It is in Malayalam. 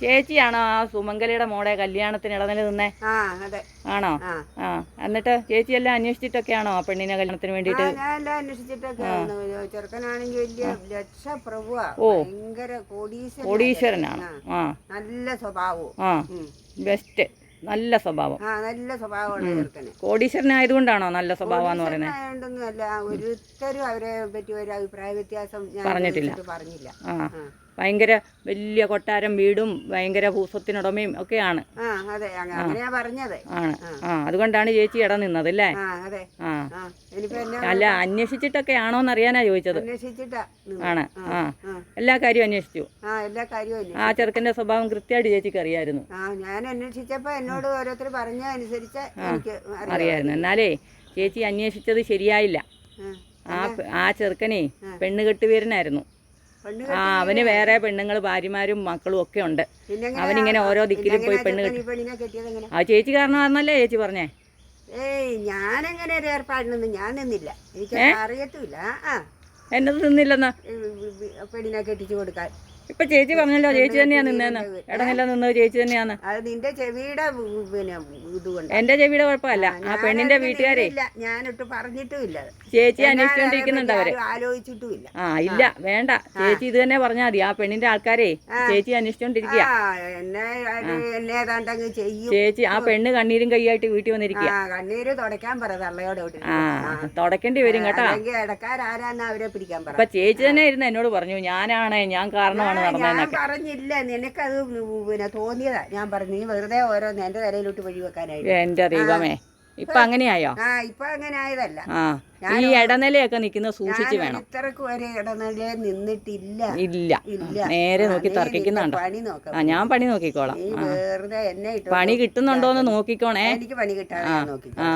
ചേച്ചിയാണോ ആ സുമംഗലിയുടെ മോളെ കല്യാണത്തിന് ഇടനില നിന്നേ? ആണോ? ആ. എന്നിട്ട് ചേച്ചി എല്ലാം അന്വേഷിച്ചിട്ടൊക്കെയാണോ ആ പെണ്ണിനെ കല്യാണത്തിന് വേണ്ടിട്ട് ഓ. കോടീശ്വരനാണ്. ആ. നല്ല സ്വഭാവവും. ആ. ബെസ്റ്റ്. നല്ല സ്വഭാവം. ആ നല്ല സ്വഭാവമാണ് ചെറുക്കന്. കോടീശ്വരനായതുകൊണ്ടാണോ നല്ല സ്വഭാവം എന്ന് പറയുന്നത് ആയതുകൊണ്ടൊന്നുമല്ല ഒരുത്തരും അവരെ പറ്റി ഒരു അഭിപ്രായ വ്യത്യാസം ഞാൻ പറഞ്ഞിട്ടില്ല. പറഞ്ഞില്ല. ആ ആ. ഭയങ്കര വലിയ കൊട്ടാരം വീടും ഭയങ്കര ഭൂസ്വത്തിനുടമയും ഒക്കെയാണ്. ആ അതെ അങ്ങ- അങ്ങനെയാ പറഞ്ഞത്. ആണ്. ആ. അതുകൊണ്ടാണ് ചേച്ചി ഇട നിന്നത് അല്ലേ? ആ അതെ. അല്ല അന്വേഷിച്ചിട്ടൊക്കെ ആണോന്ന് അറിയാനാ ചോദിച്ചത് ആണ്. ആ. എല്ലാ കാര്യവും അന്വേഷിച്ചു. ആ ചെറുക്കന്റെ സ്വഭാവം കൃത്യമായിട്ട് ചേച്ചിക്ക് അറിയായിരുന്നു. ഞാൻ അന്വേഷിച്ചപ്പോ എന്നോട് ഓരോരുത്തർ പറഞ്ഞ അനുസരിച്ച് അറിയായിരുന്നു. എന്നാലേ ചേച്ചി അന്വേഷിച്ചത് ശരിയായില്ല. ആ. ആ ചെറുക്കനെ പെണ്ണ് കെട്ടുവീരനായിരുന്നു. ആ അവന് വേറെ പെണ്ണുങ്ങൾ ഭാര്യമാരും മക്കളും ഒക്കെ ഉണ്ട്. അവനിങ്ങനെ ഓരോ ദിക്കിലും പോയി പെണ്ണ് എങ്ങനെ? ആ ചേച്ചി കാരണം കാരണമാണെന്നല്ലേ ചേച്ചി പറഞ്ഞേ? ഏയ് ഞാനെങ്ങനെ ഒരു ഏർപ്പാടിനൊന്നും ഞാൻ നിന്നില്ല. എനിക്ക് അറിയത്തുമില്ല. ആ. എന്നത് നിന്നില്ലെന്നാ? പെണ്ണിനെ കെട്ടിച്ചു കൊടുക്കാൻ. ഇപ്പൊ ചേച്ചി പറഞ്ഞല്ലോ ചേച്ചി തന്നെയാ നിന്നേന്ന്. ഇടനില നിന്നത് ചേച്ചി തന്നെയാന്ന്. അത് നിന്റെ ചെവിയുടെ പിന്നെ ഇതുകൊണ്ട്. എന്റെ ചെവിയുടെ കുഴപ്പമല്ല. ആ പെണ്ണിന്റെ വീട്ടുകാരെ. ഞാനിട്ട് പറഞ്ഞിട്ടുമില്ല. ചേച്ചി അന്വേഷിച്ചോണ്ടിരിക്കുന്നുണ്ട് അവർ. ആലോചിച്ചിട്ടുമില്ല. ആ ഇല്ല വേണ്ട. ചേച്ചി ഇത് തന്നെ പറഞ്ഞാൽ മതി. ആ പെണ്ണിന്റെ ആൾക്കാരെ ചേച്ചി അന്വേഷിച്ചോണ്ടിരിക്കുക ചേച്ചി ആ പെണ്ണ് കണ്ണീരും കൈയായിട്ട് വീട്ടിൽ വന്നിരിക്കുക ആ കണ്ണീര് തുടക്കാൻ പറ തള്ളയോടെ. ആ തുടക്കേണ്ടി വരും കേട്ടോ. ഇടക്കാരാരാന്ന് അവരെ പിടിക്കാൻ പറ. അപ്പൊ ചേച്ചി തന്നെ ഇരുന്ന് എന്നോട് പറഞ്ഞു ഞാനാണേ ഞാൻ കാരണമാണ് ഞാൻ നടന്നതെന്നൊക്കെ പറഞ്ഞില്ല. നിനക്കത് പിന്നെ തോന്നിയതാ. ഞാൻ പറഞ്ഞു നീ വെറുതെ ഓരോന്ന് എന്റെ തലയിലോട്ട് വഴി വെക്കാനായിട്ട്. എന്റെ ദൈവമേ. ഇപ്പൊ അങ്ങനെയായോ? ആ ഇപ്പൊ അങ്ങനെ ആയതല്ല. ആ. ഈ ഇടനിലയൊക്കെ നിൽക്കുന്നത് സൂക്ഷിച്ചു വേണം. ഇത്രക്ക് ഒരു ഇടനില നിന്നിട്ടില്ല. ഇല്ല. ഇല്ല. നേരെ നോക്കി തർക്കിക്കുന്നുണ്ട്. പണി നോക്കാം. ആ ഞാൻ പണി നോക്കിക്കോളാം. വെറുതെ എന്നെ പണി കിട്ടുന്നുണ്ടോന്ന് നോക്കിക്കോണേ. എനിക്ക് പണി കിട്ടാൻ നോക്കി ആ.